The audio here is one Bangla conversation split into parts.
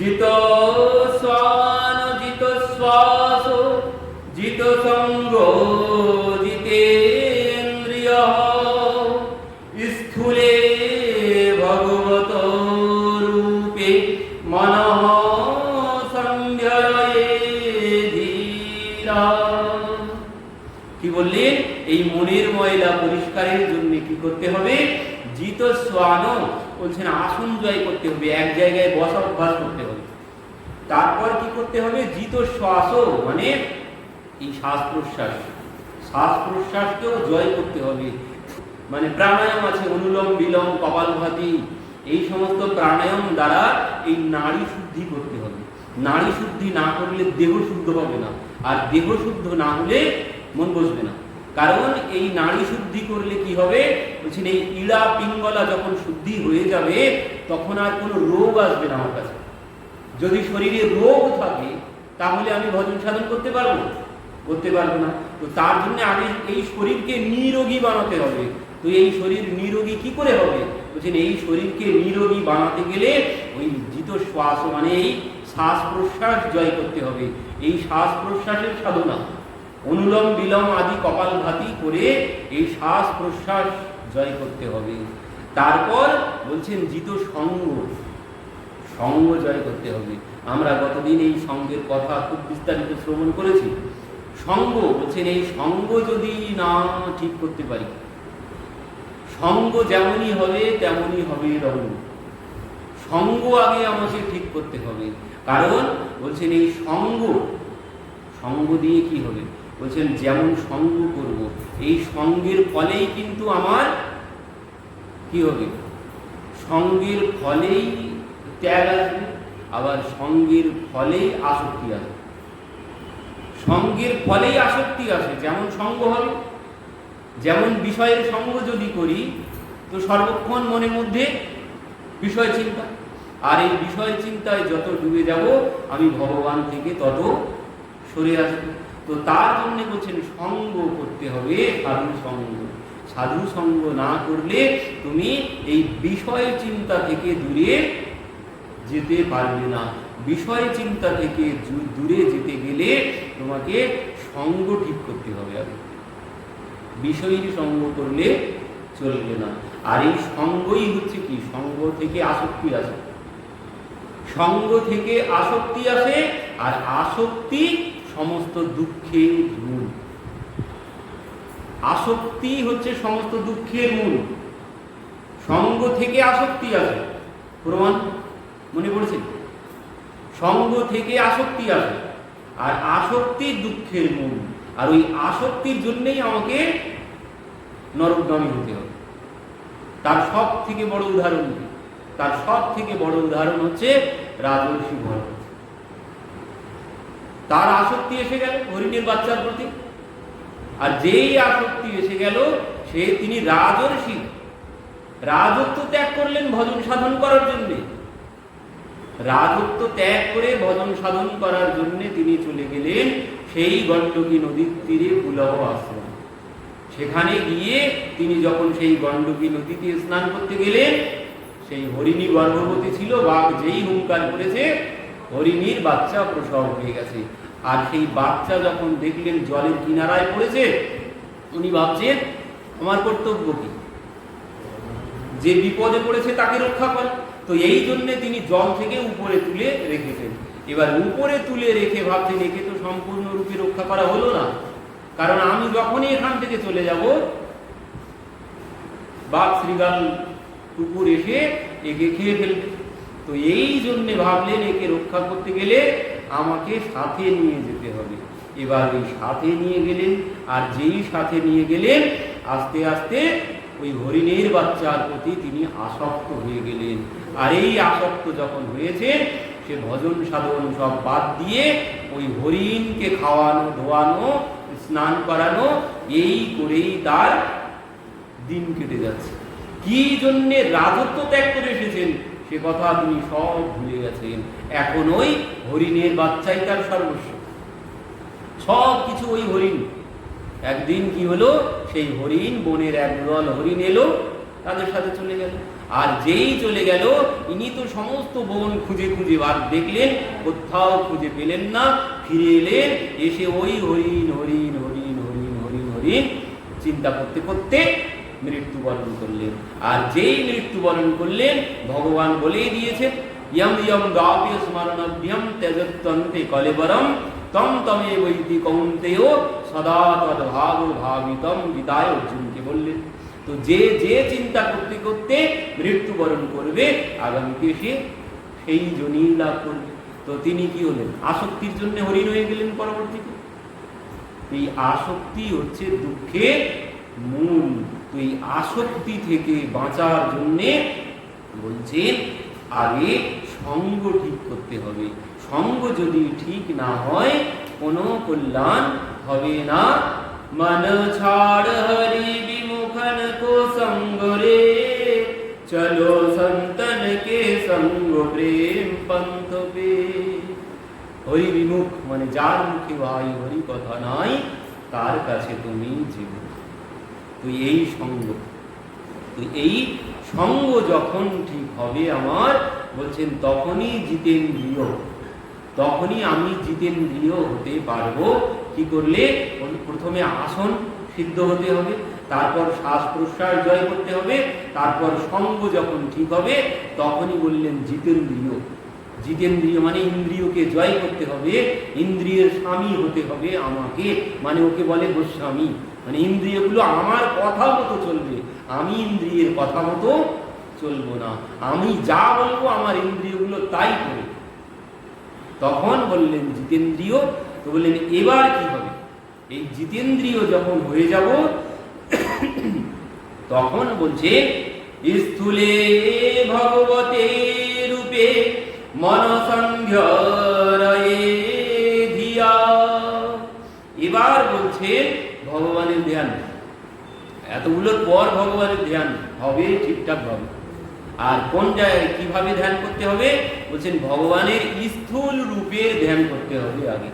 জিত স্বান জিত শ্বাস জিত সঙ্গ জিতেন্দ্রিয় স্থূলে ভগবত রূপে মনঃ কি বললেন এই মনের ময়লা পরিষ্কারের জন্য কি করতে হবে? জিত স্বান বলছেন, আসন জয় করতে হবে, এক জায়গায় বসা, অভ্যাস করতে হবে। করতে হবে, জিত শ্বাস মানে এই শ্বাস প্রশ্বাস। শ্বাস প্রশ্বাসকেও জয় করতে হবে। মানে প্রাণায়াম আছে, অনুলোম, বিলোম, কপালভাতি, এই সমস্ত প্রাণায়াম দ্বারা এই নারী শুদ্ধি করতে হবে। নারী শুদ্ধি না করলে দেহ শুদ্ধ হবে না। আর দেহ শুদ্ধ না হলে মন বসবে না। কারণ এই নারী শুদ্ধি করলে কি হবে? বলছেন, এই ইড়া পিঙ্গলা যখন শুদ্ধি হয়ে যাবে, তখন আর কোনো রোগ আসবে না আমার কাছে। যদি শরীরে রোগ থাকে, তাহলে আমি ভজন সাধন করতে পারব? করতে পারব না। তো তার জন্য আগে এই শরীরকে নিরোগী বানাতে হবে। তো এই শরীর নিরোগী কি করে হবে? বলছেন, এই শরীরকে নিরোগী বানাতে গেলে ওই জিত শ্বাস মানে এই শ্বাস প্রশ্বাস জয় করতে হবে। এই শ্বাস প্রশ্বাসের সাধনা। অনুলোম বিলোম আদি কপালভাতি করে এই শ্বাস প্রশ্বাস জয় করতে হবে। তারপর বলছেন, জিত সঙ্গ। সঙ্গ জয় করতে হবে। আমরা গতদিন এই সঙ্গের কথা খুব বিস্তারিত শ্রবণ করেছি। সঙ্গ বলছেন, এই সঙ্গ যদি না ঠিক করতে পারি, সঙ্গ যেমনই হবে, তেমনই হবে রঙ্গ সঙ্গ আগে আমাকে ঠিক করতে হবে। কারণ বলছেন, এই সঙ্গ সঙ্গ দিয়ে কি হবে? বলছেন, যেমন সঙ্গ করব, এই সঙ্গের ফলেই কিন্তু আমার কি হবে? সঙ্গের ফলেই ত্যাগ আসবে, আবার সঙ্গের ফলেই আসক্তি আসবে। সঙ্গের ফলেই আসক্তি আসে, যেমন সঙ্গ হবে, যেমন বিষয়ের সঙ্গ যদি করি, তো সর্বক্ষণ মনের মধ্যে বিষয় চিন্তা। আর এই বিষয় চিন্তায় যত ডুবে যাব, আমি ভগবান থেকে তত সরে আসব। তো তার জন্য বলছেন, সঙ্গ করতে হবে, সাধু সঙ্গ। সাধু সঙ্গ না করলে তুমি এই বিষয় চিন্তা থেকে দূরে যেতে পারবে না। বিষয় চিন্তা থেকে দূরে যেতে গেলে তোমাকে সঙ্গ ঠিক করতে হবে আগে। বিষয়ের সঙ্গ করলে চলবে না। আর এই সঙ্গই হচ্ছে কি? সঙ্গ থেকে আসক্তি আসে। সঙ্গ থেকে আসক্তি আসে, আর আসক্তি সমস্ত দুঃখের মূল। আসক্তি হচ্ছে সমস্ত দুঃখের মূল। সঙ্গ থেকে আসক্তি আসে। প্রমাণ? মনে পড়েছে সঙ্গ থেকে আসক্তি আসে, আর আসক্তি দুঃখের মূল, আর ওই আসক্তির জন্যই আমাকে নরকগামী হতে হবে। তার সব থেকে বড় উদাহরণ তার সব থেকে বড় উদাহরণ হচ্ছে রাজর্ষি ভরত। তার আসক্তি এসে গেল হরিণের বাচ্চার প্রতি, আর যেই আসক্তি এসে গেল, সে তিনি রাজর্ষি। রাজত্ব ত্যাগ করলেন ভজন সাধন করার জন্যে। রাজত্ব ত্যাগ করে ভজন সাধন করার জন্য তিনি চলে গেলেন সেই গণ্ডকী নদীর তীরে পুলহ আশ্রম। সেখানে গিয়ে তিনি যখন সেই গণ্ডকী নদীতে স্নান করতে গেলেন, সেই হরিণী গর্ভবতী ছিল, বাঘ যেই হুঙ্কার করেছে, হরিণীর বাচ্চা প্রসব হয়ে গেছে। আর সেই বাচ্চা যখন দেখলেন জলের কিনারায় পড়েছে, উনি ভাবছেন, আমার কর্তব্য কি? যে বিপদে পড়েছে তাকে রক্ষা করা। তো এই জন্যে তিনি জল থেকে উপরে তুলে রেখেছেন। এবার উপরে তুলে রেখে ভাবছেন, একে তো সম্পূর্ণরূপে রক্ষা করা হলো না। কারণ আমি যখনই এখান থেকে চলে যাব, বাঘ শ্রীগাল কুকুর এসে একে খেয়ে ফেলবে। তো এই জন্যে ভাবলেন, একে রক্ষা করতে গেলে আমাকে সাথে নিয়ে যেতে হবে। এবার ওই সাথে নিয়ে গেলেন, আর যেই সাথে নিয়ে গেলেন, আস্তে আস্তে ওই হরিণের বাচ্চার প্রতি তিনি আসক্ত হয়ে গেলেন। আর এই আসক্ত যখন হয়েছে, সে ভজন সাধন সব বাদ দিয়ে ওই হরিণকে খাওয়ানো, ধোয়ানো, স্নান করানো, এই করেই তার দিন কেটে যাচ্ছে। কি জন্যে রাজত্ব ত্যাগ করে এসেছেন, সে কথা তিনি সব ভুলে গেছেন। এখন ওই হরিণের বাচ্চাই তার সর্বস্ব। সব কিছু ওই হরিণ। একদিন কি হলো, সেই হরিণ, বনের একদল হরিণ এলো, তাদের সাথে চলে গেল। আর যেই চলে গেল, ইনি তো সমস্ত বন খুঁজে খুঁজে বার দেখলেন, কোথাও খুঁজে পেলেন না, ফিরে এলেন, এসে ওই হরিণ হরিণ হরিণ হরিণ হরিণ হরিণ চিন্তা করতে করতে মৃত্যুবরণ করলেন। আর যেই মৃত্যুবরণ করলেন, ভগবান বলেই দিয়েছেন ইয়ম ইয়ম গাপ্য স্মরণভ্যম তেজত্তন্তে কলেবরম, তম তমে বৈদি কৌন্তেয় সদা তদ্ভাব ভাবিতম বিদায় অর্জুনকে বললেন। তো যে যে চিন্তা করতে করতে মৃত্যুবরণ করবে, আগামীতে সে সেই জনি লাভ করবে। তো তিনি কি হলেন? আসক্তির জন্য হরিণ হয়ে গেলেন পরবর্তীতে। এই আসক্তি হচ্ছে দুঃখের মূল। তো এই আসক্তি থেকে বাঁচার জন্যে বলছেন, আগে সঙ্গ ঠিক করতে হবে। সঙ্গ যদি ঠিক না হয়, কোনো কল্যাণ হবে না। মন ছাড় হরি কো সঙ্গ রে চলো সন্তন কে সঙ্গ প্রেম পন্থ পে হরি বিমুখ মানে যার মুখে ভাই হরি কথা নাই, তার কাছে তুমি জীব। তো এই সঙ্গ তো এই সঙ্গ যখন ঠিক হবে আমার, বলছেন, তখনই জিতেন্দ্রিয়। তখনই আমি জিতেন্দ্রিয় হতে পারব। কি করলে? প্রথমে আসন সিদ্ধ হতে হবে। তারপর শ্বাস প্রশ্বাস জয় করতে হবে, তারপর সঙ্গ যখন ঠিক হবে, তখনই বললেন জিতেন্দ্রিয়। জিতেন্দ্রিয় মানে ইন্দ্রিয়কে জয় করতে হবে, ইন্দ্রিয়ের স্বামী হতে হবে আমাকে মানে ওকে বলে গোস্বামী। মানে ইন্দ্রিয়গুলো আমার কথা মতো চলবে, আমি ইন্দ্রিয়ের কথা মতো চলবো না। আমি যা বলব আমার ইন্দ্রিয়গুলো তাই করে। তখন বললেন জিতেন্দ্রিয়, তো বললেন, এবার কি হবে? এই জিতেন্দ্রিয় যখন হয়ে যাব তখন বলছে, স্থূলে ভগবতে রূপে মনসংঘরয়ে ধিয়া। এবার বলছে, ভগবানের ধ্যান এতগুলোর পর ভগবানের ধ্যান হবে, ঠিকঠাক ভাবে। আর কোন জায়গায় কীভাবে ধ্যান করতে হবে? বলছেন, ভগবানের স্থূল রূপে ধ্যান করতে হবে আগে।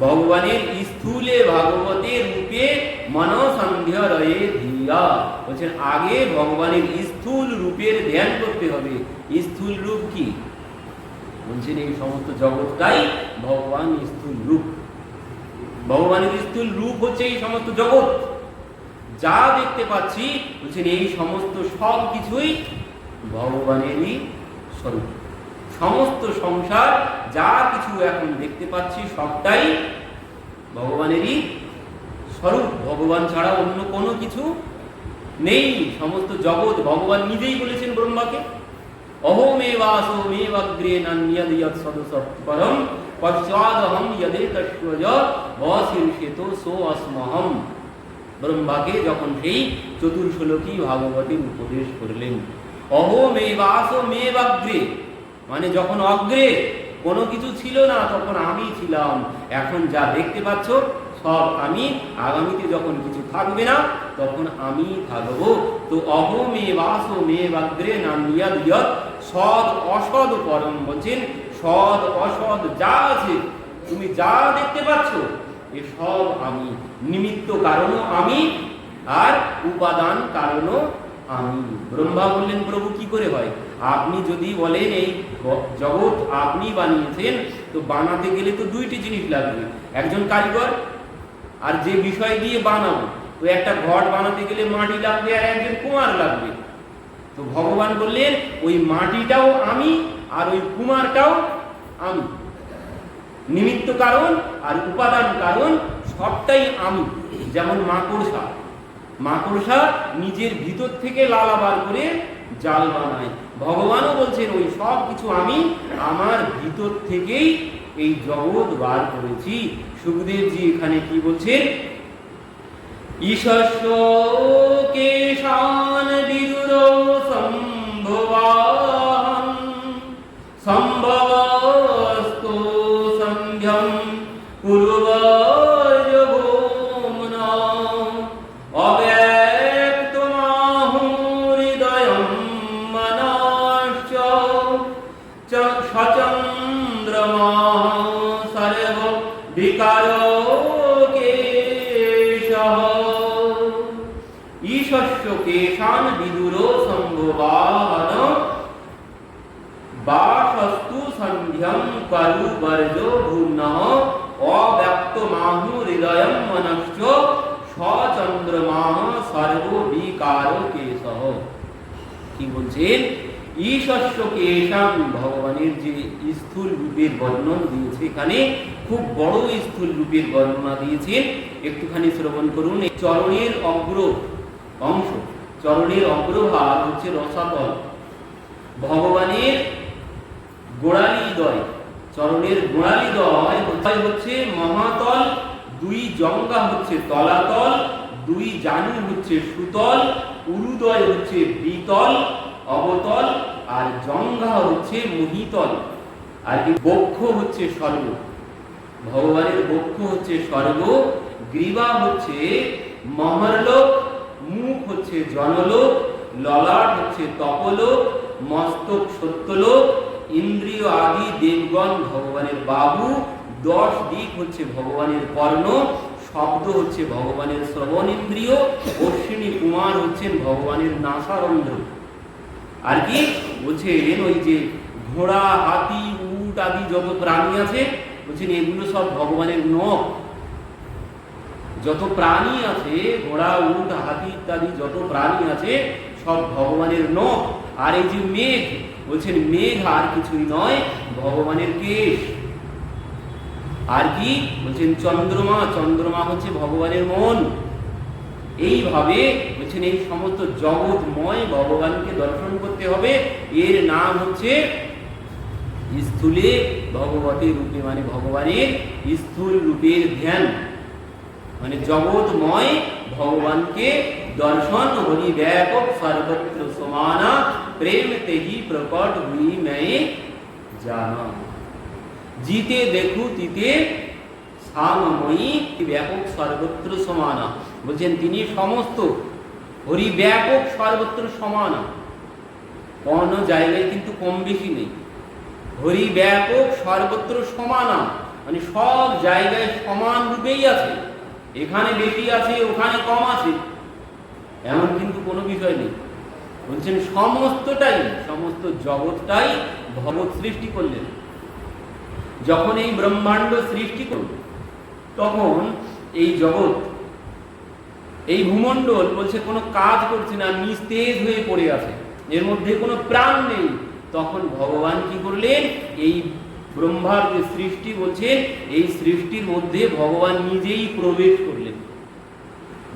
ভগবানের স্থূলে ভাগবতের রূপে মনসন্ধ্যা রয়ে ধিয়া বলছেন, আগে ভগবানের স্থূল রূপের ধ্যান করতে হবে। স্থূল রূপ কি? বলছেন, এই সমস্ত জগৎটাই ভগবান স্থূল রূপ। ভগবানের স্থূল রূপ হচ্ছে এই সমস্ত জগৎ। যা দেখতে পাচ্ছি, বলছেন, এই সমস্ত সব কিছুই ভগবানেরই স্বরূপ। সমস্ত সংসার, যা কিছু এখন দেখতে পাচ্ছি, সবটাই ভগবানেরই স্বরূপ। ভগবান ছাড়া অন্য কোনো কিছু নেই। সমস্ত জগৎ ভগবান নিজেই বলেছেন ব্রহ্মাকে। অহমেবাসো মেবাগ্রে নান্যদ ইয়ৎ সদসৎপরম, পশ্চাদহম যদে তস্বজ বশীর্ষেত সো অস্মহম ব্রহ্মাকে যখন সেই চতুর্শলোকী ভাগবতের উপদেশ করলেন, অহমেবাসো মেবাগ্রে মানে যখন অগ্রে কোনো কিছু ছিল না, তখন আমি ছিলাম। এখন যা দেখতে পাচ্ছ, সব আমি। আগামীতে যখন কিছু থাকবে না, তখন আমি থাকব। তো অহমে বাস মে বাগ্রে নামিয়া দিয়ত সদ অসদ পরম বলছেন সদ অসদ যা আছে, তুমি যা দেখতে পাচ্ছ, এ সব আমি। নিমিত্ত কারণও আমি, আর উপাদান কারণও আমি। ব্রহ্মা বললেন, প্রভু, কি করে হয়? আপনি যদি বলেন এই জগৎ আপনি বানিয়েছেন, তো বানাতে গেলে তো দুইটি জিনিস লাগবে। একজন কারিগর আর যে বিষয় দিয়ে বানাবো, তো একটা ঘর বানাতে গেলে মাটি লাগবে আর একজন কুমার লাগবে। তো ভগবান বললেন, ওই মাটিটাও আমি আর ওই কুমারটাও আমি। নিমিত্ত কারণ আর উপাদান কারণ সবটাই আমি। যেমন মাকড়সা। মাকড়সা নিজের ভিতর থেকে লালা বার করে জাল বানায়। ভগবানও বলছেন, ওই সব কিছু আমি আমার ভিতর থেকেই এই জগৎ বার করেছি। সুখদেবজি এখানে কি বলছেন? ঈশ্বর কেশান বাসস্তু সন্ধ্যম করু অব্যক্ত মাহু মনশ্চ সর্ব বিকার কি বলছেন? ভগবানের যে স্থূল রূপের বর্ণন দিয়েছে এখানে, খুব বড় স্থূল রূপের বর্ণনা দিয়েছেন। একটুখানি শ্রবণ করুন চরণের অগ্র অংশ, চরণের অগ্রভাগ হচ্ছে রসাতল। ভগবানের গোড়ালি দয়, চরণের গোড়ালি দয় কোথায় হচ্ছে? মহাতল, দুই জঙ্গা হচ্ছে তলাতল, দুই জানু হচ্ছে সুতল, উরুদয় হচ্ছে বিতল, অবতল, আর জঙ্গা হচ্ছে মহিতল। আর কি? বক্ষ হচ্ছে স্বর্গ। ভগবানের বক্ষ হচ্ছে স্বর্গ, গ্রীবা হচ্ছে মহরলোক, মুখ হচ্ছে জনলোক, ললাট হচ্ছে তপলোক, মস্তক সত্যলোক ইন্দ্রিয় আদি দেবগণ ভগবানের বাবু দশ দিক হচ্ছে ভগবানের কর্ণ, শব্দ হচ্ছে ভগবানের শ্রবণ ইন্দ্রিয়, অশ্বিনী কুমার হচ্ছেন ভগবানের নাসারন্ধ্র। আর কি? বলছেন ওই যে ঘোড়া, হাতি, উট আদি যত প্রাণী আছে, বলছেন এগুলো সব ভগবানের নখ। যত প্রাণী আছে, ঘোড়া, উট, হাতি ইত্যাদি যত প্রাণী আছে, সব ভগবানের নখ। আর এই যে মেঘ বলছেন, মেঘ আর কিছুই নয়, ভগবানের কেশ। আর কি? বলছেন, চন্দ্রমা চন্দ্রমা হচ্ছে ভগবানের মন। এইভাবে বলছেন, এই সমস্ত জগৎময় ভগবানকে দর্শন করতে হবে। এর নাম হচ্ছে স্থূলে ভগবতী রূপে মানে ভগবানের স্থূল রূপের ধ্যান। মানে জগৎময় ভগবানকে দর্শন হরি ব্যাপক সর্বত্র সমানা প্রেম তেহি প্রকট হুই मैं জানা জিতে দেখু তিতে সামময়ী ব্যাপক সর্বত্র সমানা বলছেন তিনি সমস্ত, হরি ব্যাপক সর্বত্র সমানা। কোন জায়গায় কিন্তু কম বেশি নেই। হরি ব্যাপক সর্বত্র সমানা। মানে সব জায়গায় সমান রূপেই আছে। এখানে বেশি আছে, ওখানে কম আছে। এমন কিন্তু কোনো বিষয় নেই। বলছেন, সমস্তটাই, সমস্ত জগৎটাই ভগৎ সৃষ্টি করলেন। যখন এই ব্রহ্মাণ্ড সৃষ্টি করল, তখন এই জগৎ, এই ভূমণ্ডল বলছে, কোনো কাজ করছে না, নিস্তেজ হয়ে পড়ে আছে, এর মধ্যে কোনো প্রাণ নেই। তখন ভগবান কি করলেন? এই ব্রহ্মার যে সৃষ্টি বলছে এই সৃষ্টির মধ্যে ভগবান নিজেই প্রবেশ করলেন।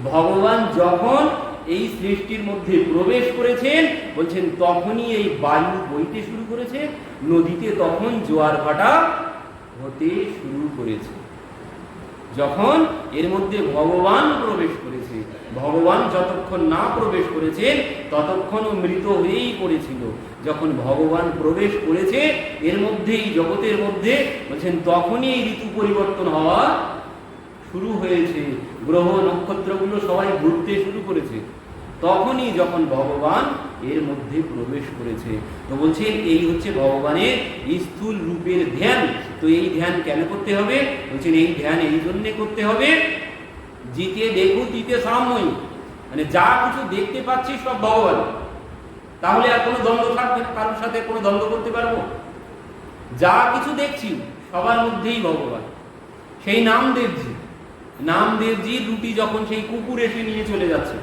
ভগবান যখন এই সৃষ্টির মধ্যে প্রবেশ করেছেন, বলছেন, তখনই এই বায়ু বইতে শুরু করেছে, নদীতে তখন জোয়ার ভাটা হতে শুরু করেছে। যখন এর মধ্যে ভগবান প্রবেশ করেছে, ভগবান যতক্ষণ না প্রবেশ করেছেন, ততক্ষণও মৃত হয়েই পড়েছিল। যখন ভগবান প্রবেশ করেছে, এর মধ্যে এই জগতের মধ্যে, বলছেন, তখনই এই ঋতু পরিবর্তন হওয়া শুরু হয়েছে। গ্রহ নক্ষত্রগুলো সবাই ঘুরতে শুরু করেছে। তখনই যখন ভগবান এর মধ্যে প্রবেশ করেছে। তো বলছেন, এই হচ্ছে ভগবানের স্থূল রূপের ধ্যান। তো এই ধ্যান কেন করতে হবে? বলছেন, এই ধ্যান এই জন্যে করতে হবে জিতে দেখু দিতে সাময়ী মানে যা কিছু দেখতে পাচ্ছি সব ভগবান। তাহলে আর কোনো দ্বন্দ্ব থাকবে না, কারোর সাথে কোনো দ্বন্দ্ব করতে পারব? যা কিছু দেখছি, সবার মধ্যেই ভগবান। সেই নামদেবজি নামদেবজি রুটি যখন সেই কুকুর এসে নিয়ে চলে যাচ্ছে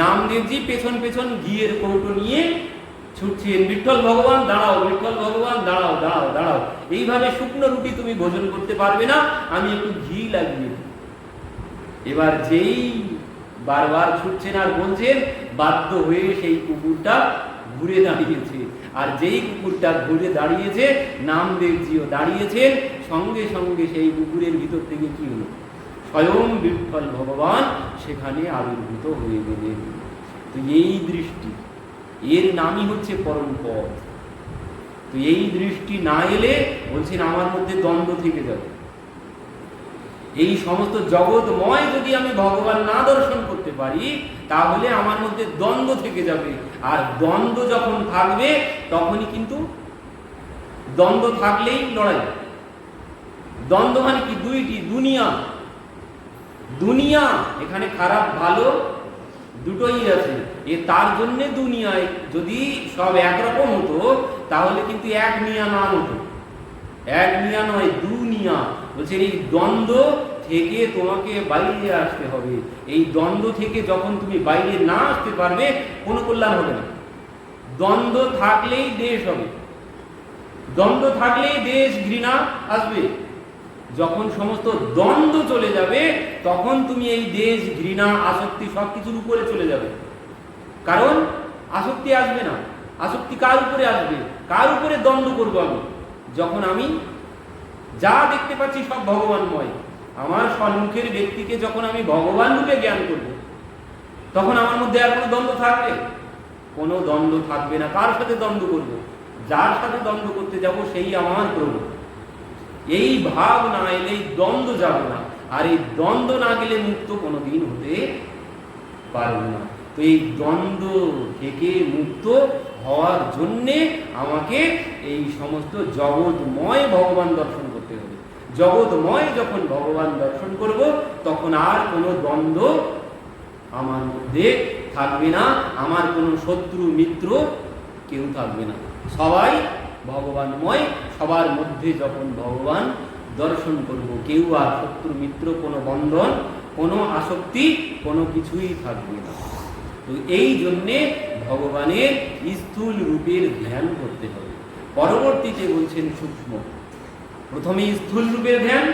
নামদেবজি পেছন পেছন ঘিয়ের কৌটো নিয়ে ছুটছেন, বিঠল ভগবান, দাঁড়াও, বিঠল ভগবান, দাঁড়াও দাঁড়াও দাঁড়াও। এইভাবে শুকনো রুটি তুমি ভোজন করতে পারবে না, আমি একটু ঘি লাগিয়ে এবার যেই বারবার ছুটছেন আর বলছেন, বাধ্য হয়ে সেই কুকুরটা ঘুরে দাঁড়িয়েছে। আর যেই কুকুরটা ঘুরে দাঁড়িয়েছে, নামদেবজিও দাঁড়িয়েছেন, সঙ্গে সঙ্গে সেই কুকুরের ভিতর থেকে কি হলো? স্বয়ং বিঠল ভগবান সেখানে আবির্ভূত হয়ে গেলেন। তো এই দৃষ্টি, এর নামই হচ্ছে পরম পথ। তো এই দৃষ্টি না এলে বলছেন আমার মধ্যে দ্বন্দ্ব থেকে যাবে। এই সমস্ত জগৎময় যদি আমি ভগবান না দর্শন করতে পারি, তাহলে আমার মধ্যে দ্বন্দ্ব থেকে যাবে। আর দ্বন্দ্ব যখন থাকবে, তখনই কিন্তু দ্বন্দ্ব থাকলেই লড়াই। দ্বন্দ্ব মানে কি? দুইটি, দুনিয়া দুনিয়া, এখানে খারাপ, ভালো, দুটোই আছে। এ তার জন্য দুনিয়ায় যদি সব একরকম হতো, তাহলে কিন্তু এক নিয়া নাম হতো। এক নিয়া নয় দুনিয়া বলছেন এই দ্বন্দ্ব থেকে তোমাকে বাইরে আসতে হবে। এই দ্বন্দ্ব থেকে যখন তুমি বাইরে না আসতে পারবে, কোনো কল্যাণ হবে না। দ্বন্দ্ব থাকলেই দেশ হবে। দ্বন্দ্ব থাকলেই দেশ ঘৃণা আসবে। যখন সমস্ত দ্বন্দ্ব চলে যাবে, তখন তুমি এই দেশ, ঘৃণা, আসক্তি সব কিছুর উপরে চলে যাবে। কারণ আসক্তি আসবে না। আসক্তি কার উপরে আসবে? কার উপরে দ্বন্দ্ব করব আমি? যখন আমি যা দেখতে পাচ্ছি সব ভগবানময়, আমার সম্মুখের ব্যক্তিকে যখন আমি ভগবান রূপে জ্ঞান করব, তখন আমার মধ্যে আর কোনো দ্বন্দ্ব থাকবে? কোনো দ্বন্দ্ব থাকবে না। কার সাথে দ্বন্দ্ব করব? যার সাথে দ্বন্দ্ব করতে যাব, সেই আমার প্রভু। এই ভাব না এলে এই দ্বন্দ্ব যাবে না। আর এই দ্বন্দ্ব না গেলে মুক্ত কোনোদিন হতে পারবে না। তো এই দ্বন্দ্ব থেকে মুক্ত হওয়ার জন্যে আমাকে এই সমস্ত জগৎময় ভগবান দর্শন করতে হবে। জগৎময় যখন ভগবান দর্শন করব, তখন আর কোনো দ্বন্দ্ব আমার মধ্যে থাকবে না। আমার কোনো শত্রু, মিত্র কেউ থাকবে না। সবাই ভগবানময়, সবার মধ্যে যখন ভগবান দর্শন করব, কেউ আর শত্রু মিত্র কোনো বন্ধন, কোনো আসক্তি, কোনো কিছুই থাকবে না। তো এই জন্যে ভগবানের স্থূল রূপের ধ্যান করতে হবে। পরবর্তীতে বলছেন সূক্ষ্ম। প্রথমে স্থূল রূপের ধ্যান,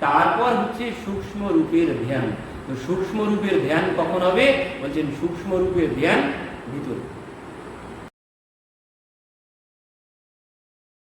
তারপর হচ্ছে সূক্ষ্ম রূপের ধ্যান। তো সূক্ষ্ম রূপের ধ্যান কখন হবে? বলছেন সূক্ষ্ম রূপের ধ্যান ভিতরে।